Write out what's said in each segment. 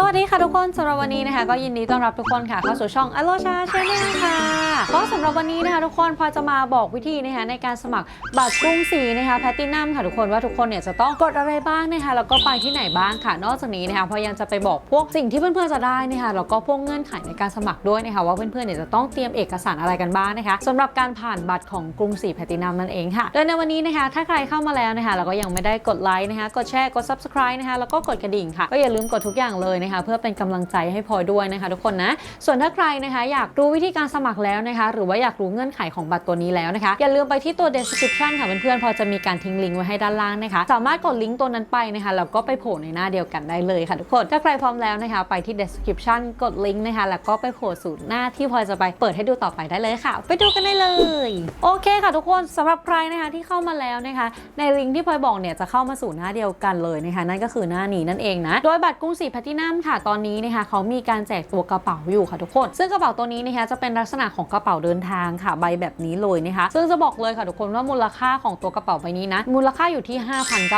สวัสดีค่ะทุกคนสำหรับวันนี้นะคะ ก็ยินดีต้อนรับทุกคนค่ะเข้าสู่ช่องอโลชาชาแนลค่ะก็สำหรับวันนี้นะคะ ทุกคนพอจะมาบอกวิธีนะคะในการสมัครบัตรกรุงศรีนะคะแพตตินัมค่ะทุกคนว่าทุกคนเนี่ยจะต้องกดอะไรบ้างนะคะแล้วก็ไปที่ไหนบ้างค่ะ นอกจากนี้นะคะพอยังจะไปบอกพวกสิ่งที่เพื่อนๆจะได้นะคะแล้วก็พวกเงื่อนไขในการสมัครด้วยนะคะว่าเพื่อนๆเนี่ยจะต้องเตรียมเอกสารอะไรกันบ้างนะคะสำหรับการผ่านบัตรของกรุงศรีแพตตินัมนั่นเองค่ะโดยในวันนี้นะคะ ถ้าใครเข้ามาแล้วนะคะแล้วก็ยังไม่ได้กดไลค์นะคะกดแชร์กด subscribe นะคะแล้วก็กดกระดิ่งค่ะก็อย่าลืมกดทุกอย่างเลยนะคะ เพื่อเป็นกำลังใจให้พลอยด้วยนะคะทุกคนนะ ส่วนถ้าใครนะคะอยากรู้วิธีการสมัครแล้วนะคะ หรือว่าอยากรู้เงื่อนไขของบัตรตัวนี้แล้วนะคะ อย่าลืมไปที่ตัว description ค่ะเพื่อนๆพอจะมีการทิ้งลิงก์ไว้ให้ด้านล่างนะคะ สามารถกดลิงก์ตัวนั้นไปนะคะแล้วก็ไปโผล่ในหน้าเดียวกันได้เลยค่ะทุกคนถ้าใครพร้อมแล้วนะคะ ไปที่ description กดลิงก์นะคะแล้วก็ไปโผล่สู่หน้าที่พลอยจะไปเปิดให้ดูต่อไปได้เลยค่ะ ไปดูกันได้เลย โอเคค่ะทุกคนสำหรับใครนะคะที่เข้ามาแล้วนะคะ ในลิงก์ที่พลอยบอกเนี่ยจะเข้ามาสู่หน้าเดียวกันเลยนะคะ นั่นก็คือหน้านี้นั่นเองนะโดยบัตรกรุงศรีแพลตินัมค่ะ ตอนนี้นะคะเขามีการแจกตัวกระเป๋าอยู่ค่ะทุกคน ซึ่งกระเป๋าตัวนี้นะคะจะเป็นลักษณะของกระเป๋าเดินทางค่ะใบแบบนี้เลยนะคะ ซึ่งจะบอกเลยค่ะทุกคนว่ามูลค่าของตัวกระเป๋าใบนี้นะ มูลค่าอยู่ที่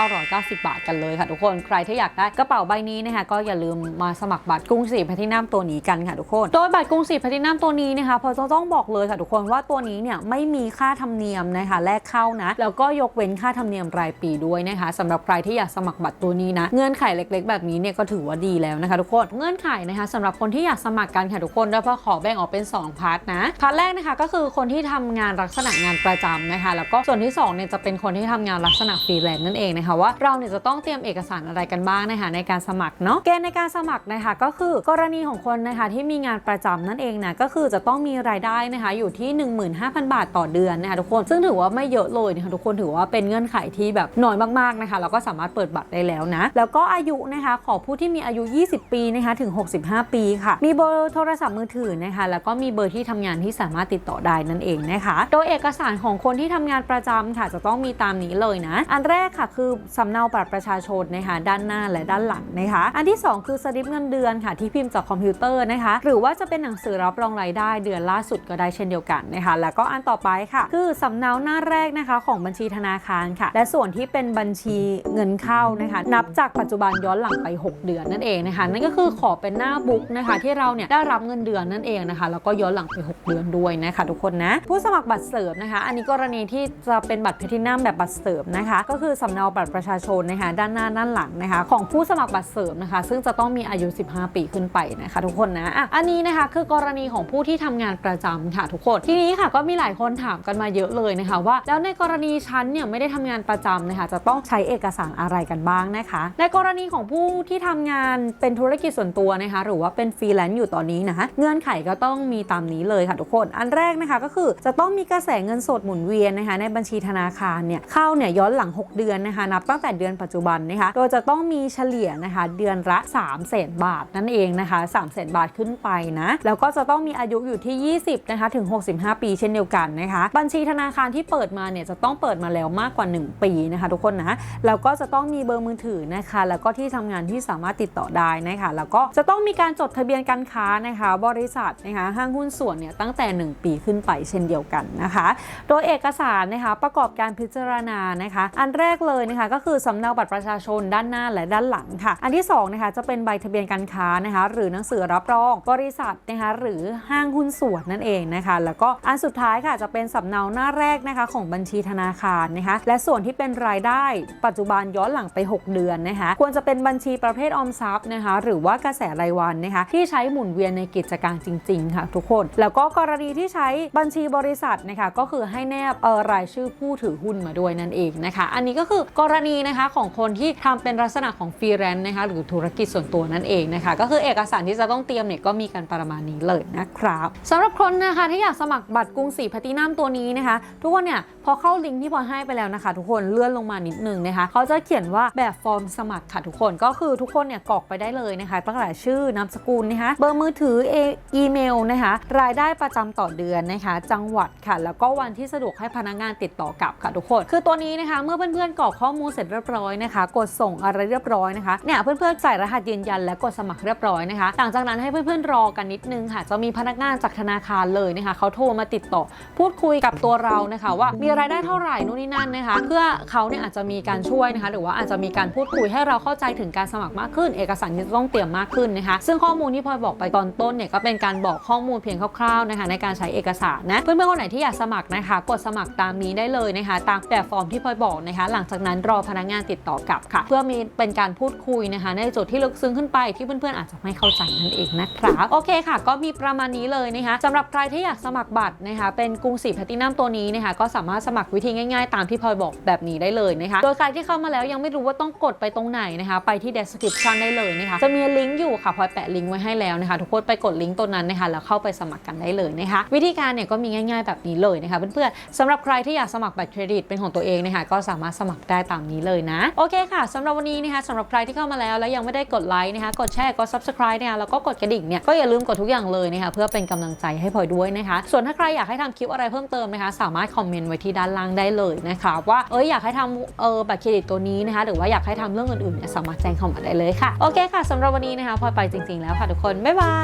5,990 บาทกันเลยค่ะทุกคน ใครที่อยากได้กระเป๋าใบนี้นะคะก็อย่าลืมมาสมัครบัตรกรุงศรีแพลตินัมตัวนี้กันค่ะทุกคน โดยบัตรกรุงศรีแพลตินัมตัวนี้นะคะพอจะต้องบอกเลยค่ะทุกคนว่าตัวนี้เนี่ยไม่มีค่าธรรมเนียมนะคะแลกเข้านะ แล้วก็ยกเว้นค่าธรรมเนียมรายปีด้วยนะคะสำหรับใครที่อยากสมัครบัตรตัวนี้นะ เงื่อนไขเล็ก ๆ แบบนี้เนี่ยก็ถือว่าดีแล้วนะคะทุกคนเงื่อนไขนะคะสำหรับคนที่อยากสมัครกันค่ะทุกคนโดยพอขอแบ่งออกเป็น 2 พาร์ทนะ พาร์ทแรกนะคะก็คือคนที่ทำงานลักษณะงานประจำนะคะแล้วก็ส่วนที่2เนี่ยจะเป็นคนที่ทำงานลักษณะฟรีแลนซ์นั่นเองนะคะว่าเราเนี่ยจะต้องเตรียมเอกสารอะไรกันบ้างนะคะในการสมัครเนาะเกณฑ์ในการสมัครนะคะก็คือกรณีของคนนะคะที่มีงานประจำนั่นเองนะก็คือจะต้องมีรายได้นะคะอยู่ที่ 15,000 บาทต่อเดือนนะคะทุกคนซึ่งถือว่าไม่เยอะเลยนะคะทุกคนถือว่าเป็นเงื่อนไขที่แบบน้อยมากๆนะคะแล้วก็สามารถเปิดบัตรได้แล้วนะแล้วก็อายุนะคะขอผู้ที่มีอายุ 20ปีนะคะถึง 65 ปีค่ะ มีเบอร์โทรศัพท์มือถือนะคะ แล้วก็มีเบอร์ที่ทำงานที่สามารถติดต่อได้นั่นเองนะคะ โดยเอกสารของคนที่ทำงานประจำค่ะ จะต้องมีตามนี้เลยนะ อันแรกค่ะคือสำเนาบัตรประชาชนนะคะด้านหน้าและด้านหลังนะคะ อันที่ 2 คือสลิปเงินเดือนค่ะ ที่พิมพ์จากคอมพิวเตอร์นะคะ หรือว่าจะเป็นหนังสือรับรองรายได้เดือนล่าสุดก็ได้เช่นเดียวกันนะคะ แล้วก็อันต่อไปค่ะ คือสำเนาหน้าแรกนะคะของบัญชีธนาคารค่ะ และส่วนที่เป็นบัญชีเงินเข้านะคะ นับจากปัจจุบันย้อนหลังไป 6 เดือนนั่นเองนะคะนั่นก็คือขอเป็นหน้าบุ๊กนะคะที่เราเนี่ยได้รับเงินเดือนนั่นเองนะคะ แล้วก็ย้อนหลังไป 6 เดือนด้วยนะคะทุกคนนะผู้สมัครบัตรเสริมนะคะ อันนี้กรณีที่จะเป็นบัตรแพทินัมแบบบัตรเสริมนะคะ ก็คือสำเนาบัตรประชาชนนะคะด้านหน้าด้านหลังนะคะ ของผู้สมัครบัตรเสริมนะคะ ซึ่งจะต้องมีอายุ 15 ปีขึ้นไปนะคะ ทุกคนนะอะอันนี้นะคะคือกรณีของผู้ที่ทำงานประจำค่ะทุกคนทีนี้ค่ะก็มีหลายคนถามกันมาเยอะเลยนะคะ ว่าแล้วในกรณีฉันเนี่ยไม่ได้ทำงานประจำนะคะจะต้องใช้เอกสารอะไรกันบ้างนะคะ ในกรณีของผู้ที่ทำงานเป็นเป็นธุรกิจส่วนตัวนะคะหรือว่าเป็นฟรีแลนซ์อยู่ตอนนี้นะคะเงื่อนไขก็ต้องมีตามนี้เลยค่ะทุกคน อันแรกนะคะก็คือจะต้องมีกระแสเงินสดหมุนเวียนนะคะในบัญชีธนาคารเนี่ยเข้าเนี่ยย้อนหลัง 6 เดือนนะคะนับตั้งแต่เดือนปัจจุบันนะคะโดยจะต้องมีเฉลี่ยนะคะเดือนละ3 0 0แสนบาทนั่นเองนะคะ3 0 0แสนบาทขึ้นไปนะแล้วก็จะต้องมีอายุอยู่ที่ 20นะคะถึง 65 ปีเช่นเดียวกันนะคะบัญชีธนาคารที่เปิดมาเนี่ยจะต้องเปิดมาแล้วมากกว่า 1 ปีนะคะทุกคนนะแล้วก็จะต้องมีเบอร์มือถือนะคะแล้วก็ที่ทำงานที่สามารถติดต่อได้นะคะแล้วก็จะต้องมีการจดทะเบียนการค้านะคะ บริษัทนะคะห้างหุ้นส่วนเนี่ยตั้งแต่ 1 ปีขึ้นไปเช่นเดียวกันนะคะ โดยเอกสารนะคะประกอบการพิจารณานะคะ อันแรกเลยนะคะก็คือสำเนาบัตรประชาชนด้านหน้าและด้านหลังค่ะ อันที่2นะคะจะเป็นใบทะเบียนการค้านะคะหรือหนังสือรับรองบริษัทนะคะหรือห้างหุ้นส่วนนั่นเองนะคะ แล้วก็อันสุดท้ายค่ะจะเป็นสำเนาหน้าแรกนะคะของบัญชีธนาคารนะคะและส่วนที่เป็นรายได้ ปัจจุบันย้อนหลังไป 6 เดือนนะคะควรจะเป็นบัญชีประเภทออมทรัพย์นะคะหรือว่ากระแสรายวันนะคะที่ใช้หมุนเวียนในกิจการจริง ๆ ค่ะ ทุกคน แล้วก็กรณีที่ใช้บัญชีบริษัทนะคะก็คือให้แนบเออรายชื่อผู้ถือหุ้นมาด้วยนั่นเองนะคะ อันนี้ก็คือกรณีนะคะของคนที่ทำเป็นลักษณะของฟรีแลนซ์นะคะหรือธุรกิจส่วนตัวนั่นเองนะคะก็คือเอกสารที่จะต้องเตรียมเนี่ยก็มีกันประมาณนี้เลยนะครับสำหรับคนนะคะที่อยากสมัครบัตรกรุงศรีแพลตินัมตัวนี้นะคะทุกคนเนี่ยพอเข้าลิงก์ที่พอให้ไปแล้วนะคะ ทุกคนเลื่อนลงมานิดนึงนะคะเขาจะเขียนว่าแบบฟอร์มสมัครค่ะทุกคนก็คือทุกคนเนี่ยกรอกไปได้เลยเลยนะคะตั้งแต่ชื่อนามสกุลนะคะเบอร์มือถือเออีเมลนะคะรายได้ประจำต่อเดือนนะคะ จังหวัดค่ะ แล้วก็วันที่สะดวกให้พนักงานติดต่อกลับค่ะทุกคน คือตัวนี้นะคะ เมื่อเพื่อนๆกรอกข้อมูลเสร็จเรียบร้อยนะคะ กดส่งอะไรเรียบร้อยนะคะเนี่ยเพื่อนๆใส่รหัสยืนยันและกดสมัครเรียบร้อยนะคะหลังจากนั้นให้เพื่อนๆรอกันนิดนึงค่ะจะมีพนักงานจากธนาคารเลยนะคะเขาโทรมาติดต่อ พูดคุยกับตัวเรานะคะ ว่ามีรายได้เท่าไหร่นู่นนี่นั่นนะคะ เพื่อเขาเนี่ยอาจจะมีการช่วยนะคะ หรือว่าอาจจะมีการพูดคุยให้เราเข้าใจถึงการสมัครมากขึ้น เอกสารจะต้องเตรียมมากขึ้นนะคะ ซึ่งข้อมูลที่พลอยบอกไปตอนต้นเนี่ยก็เป็นการบอกข้อมูลเพียงคร่าวๆนะคะในการใช้เอกสารนะ เพื่อนๆคนไหนที่อยากสมัครนะคะ กดสมัครตามนี้ได้เลยนะคะ ตามแบบฟอร์มที่พลอยบอกนะคะ หลังจากนั้นรอพนักงานติดต่อกลับค่ะ เพื่อมีเป็นการพูดคุยนะคะ ในจุดที่ลึกซึ้งขึ้นไปที่เพื่อนๆอาจจะไม่เข้าใจนั่นเองนะครับโอเคค่ะ ก็มีประมาณนี้เลยนะคะสำหรับใครที่อยากสมัครบัตรนะคะ เป็นกรุงศรีแพลตินัมตัวนี้นะคะ ก็สามารถสมัครวิธีง่ายๆ ตามที่พลอยบอกแบบนี้ได้เลยนะคะ โดยใครที่เข้ามาแล้วยังไม่รู้ว่าต้องกดไปตรงไหนนะคะ ไปที่ description ได้เลยนะคะจะมีลิงก์อยู่ค่ะพลอยแปะลิงก์ไว้ให้แล้วนะคะทุกคนไปกดลิงก์ตัวนั้นนะคะแล้วเข้าไปสมัครกันได้เลยนะคะวิธีการเนี่ยก็มีง่าย ๆแบบนี้เลยนะคะเพื่อนๆสำหรับใครที่อยากสมัครบัตรเครดิตเป็นของตัวเองนะคะก็สามารถสมัครได้ตามนี้เลยนะโอเคค่ะสำหรับวันนี้นะคะสำหรับใครที่เข้ามาแล้วแล้วยังไม่ได้กดไลค์นะคะกดแชร์กด subscribe นะคะแล้วก็กดกระดิ่งเนี่ยก็อย่าลืมกดทุกอย่างเลยนะคะเพื่อเป็นกำลังใจให้พลอยด้วยนะคะ ส่วนถ้าใครอยากให้ทำคลิปอะไรเพิ่มเติมนะคะ สามารถคอมเมนต์ไว้ที่ด้านล่างได้เลยนะคะว่าเอ้ยอยากให้ทำเออบัตรเครดิตตัวนี้นะคะหรือว่าอยากให้ทำเรื่องอื่นๆเนี่ยสามารถแจ้งเข้ามาได้เลยค่ะโอเคค่ะสำหรับวันนี้นะคะพลอยไปจริง ๆ แล้วค่ะทุกคน บ๊ายบา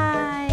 ย